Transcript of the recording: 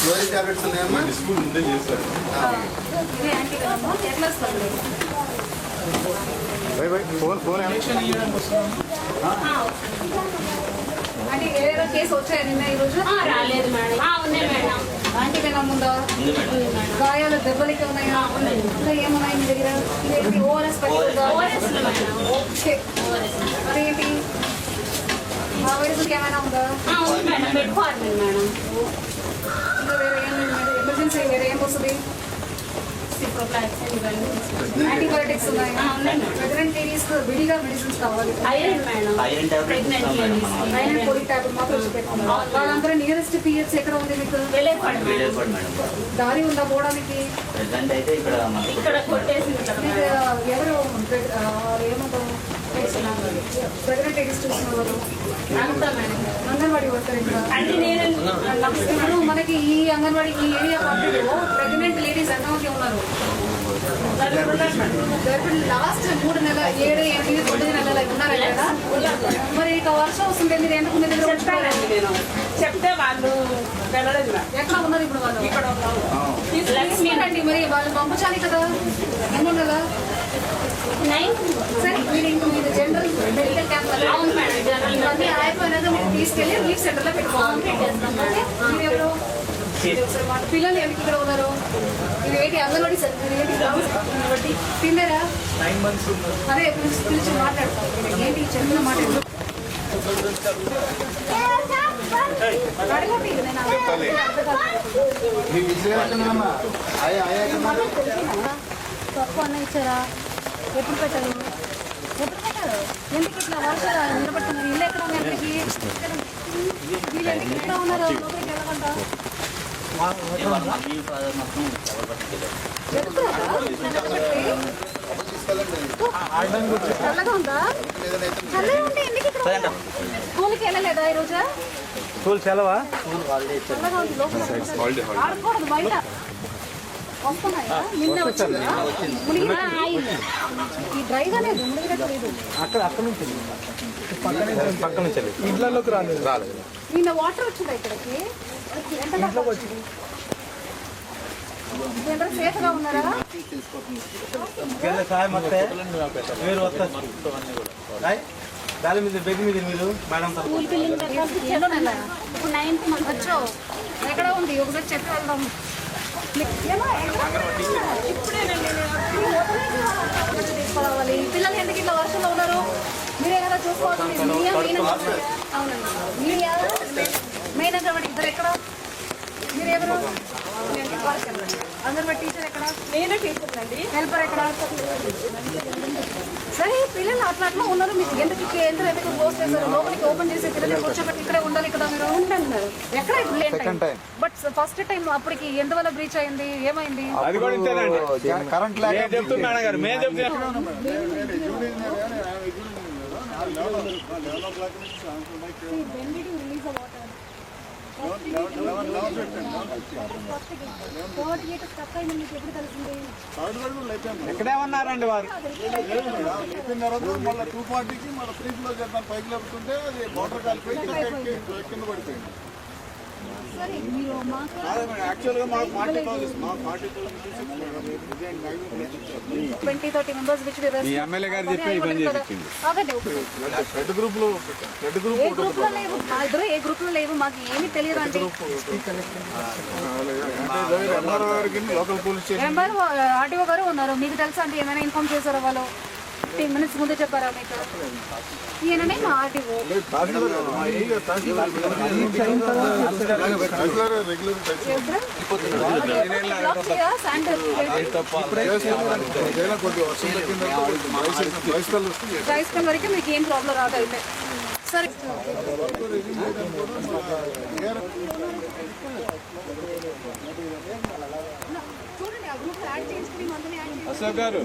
Fluorine tablets ఉన్నాయమ్మా ఎట్లా వస్తుంది ఫోన్ ఫోన్ ఆ, అంటే ఏదైనా కేసు వచ్చాయా నిన్న ఈరోజు ఆ, రాలేదు మేడం. ఆ, ఉన్నాయి మేడం. యాంటీవెనమ్ ఉందా? ఉంది మేడం. గాయాలు దెబ్బలకి ఉన్నాయా? ఇంకా ఏమున్నాయి మీ దగ్గర? ORS ORS okay. మెడిసిన్ ఏమైనా ఉందా ఉంది మేడం పెట్టుకోవాలి మేడం ఇంకా వేరే ఏం ఎమర్జెన్సీ వేరే ఏం వస్తుంది యాంటీబయోటిక్స్ ఉన్నాయి. ప్రెగ్నెంట్ లేడీస్ విడిగా మెడిసిన్స్ కావాలి iron madam iron pregnant. Iron పొడి టాబ్లెట్ మాత్రం పెట్టుకున్నాం వాళ్ళందరూ నియరెస్ట్ పిహెచ్ ఎక్కడ ఉంది మీకు దారి ఉందా పోవడానికి అయితే ఇక్కడ ఇక్కడ కొట్టేసింది మేడం ఎవరు ఏమంటారు వాళ్ళు అంగన్వాడీ వర్కర్ అంటే నేను మనకి ఈ అంగన్వాడీ ఈ ఏరియా పార్టీలో ప్రెగ్నెంట్ లేడీస్ ఎంతమంది ఉన్నారు లాస్ట్ మూడు నెలల ఏడు ఎనిమిది తొమ్మిది నెలలు ఉన్నారు కదా మరి ఇక వర్షం వస్తుంటే మీరు ఎందుకు మీ దగ్గర చెప్తే వాళ్ళు. ఎట్లా ఉన్నారు ఇప్పుడు వాళ్ళు ఇక్కడ ఉన్నాము. తీసుకురండి మరి వాళ్ళు పంపించాలి కదా? ఎన్నో నెల నైన్ సరే మీరు ఇంక మీరు జనరల్ మెడికల్ క్యాంప్ అవును మేడం జనరల్ ఇవన్నీ అయిపోయినాక మీరు తీసుకెళ్ళి రిలీఫ్ సెంటర్లో పెట్టుకోవాలి. ఓకే? మీరు ఎవరు? పిల్లలు ఇక్కడ ఉన్నారు? ఇది ఏంటి? తిన్నారా? అదే పిలిచి పిలిచి మాట్లాడతాం. ఏంటి? చెప్పిన మాట ఎందుకు? పప్పు అన్న ఇచ్చారా ఎప్పుడు పెట్టారు ఎప్పుడు పెట్టారు ఎందుకు ఇట్లా వర్షాలు నిలబడుతున్నారు ఇల్లు ఎక్కడ ఉంది అందరికి వీళ్ళు ఎందుకు ఇక్కడ ఉన్నారు లోపలికి వెళ్ళకుండా చల్లగా ఉందా చల్లగా ఉంటే స్కూల్కి వెళ్ళలేదా ఈరోజు? స్కూల్ సెలవా హాలిడే హాలిడే ఆడకూడదు బయట అక్కడ అక్కడ నుంచి పక్కన పక్క నుంచి ఇంట్లోకి రాలేదు. రాలేదు. నిన్న వాటర్ వచ్చిందా ఇక్కడికి? వచ్చింది? సాయం వస్తే మీరు వస్తారు? దాని మీద బెగ్ మీద మీరు మేడం స్కూల్ ఇప్పుడు నైన్త్ మంత్. వచ్చో. ఎక్కడ ఉంది? ఒకసారి చెప్పి వెళ్దాం. తీసుకోవాలి పిల్లలు ఎందుకు ఇట్లా వర్షంలో ఉన్నారు? మీరే కదా మెయిన్ అవునండి. మెయిన్ అంటే ఇద్దరు ఎక్కడ? మీరు అందరు టీచర్ ఎక్కడ? నేనే తీసుకుందండి హెల్పర్ ఎక్కడ? సరే పిల్లలు అట్లా అట్లా ఉన్నారు. మీకు ఎందుకు కేంద్రం ఎందుకు క్లోజ్ చేశారు? లోపలికి ఓపెన్ చేసి పిల్లలు కూర్చోబెట్టి ఇక్కడే ఉండాలి కదా మీరు? ఉంటున్నారు ఎక్కడ బట్ ఫస్ట్ టైం అప్పటికి ఎందువల్ల బ్రీచ్ అయింది? ఏమైంది? అది కూడా ఇంతేనండి. కరెంట్ మేము చెప్తున్నాం మేడం గారు మేము చెప్తున్నాం. థర్డ్ గేట్ స్టక్ అయింది మీకు ఎప్పుడు తెలిసింది ఇక్కడే ఉన్నారండి వారు? అయిపోయిన తర్వాత మళ్ళీ టూ ఫార్టీకి మన త్రీ ఫ్లో చేద్దాం పైకి లేపుతుంటే అది మోటార్ కాలిపోయి కింద పడిపోయింది. ఎమ్మెల్యే గారు చెప్పి ఈ పని చేయించింది. ఆగండి రెడ్ గ్రూప్లో రెడ్ గ్రూప్ ఏ గ్రూప్లో లేవు? మా ఇద్దరు ఏ గ్రూప్లో లేవు? మాకు ఏమీ తెలియదు లోకల్ పోలీస్ స్టేషన్ ఆర్టీఓ గారు ఉన్నారు. మీకు తెలుసా అంటే ఏమైనా ఇన్ఫార్మ్ చేశారా వాళ్ళు? ఫిఫ్టీన్ మినిట్స్ ముందే చెప్పారా మీకు ఈయననే మా ఆర్టీఓ వరకు మీకు ఏం ప్రాబ్లం రాదు అయితే సరే అశోక్ గారు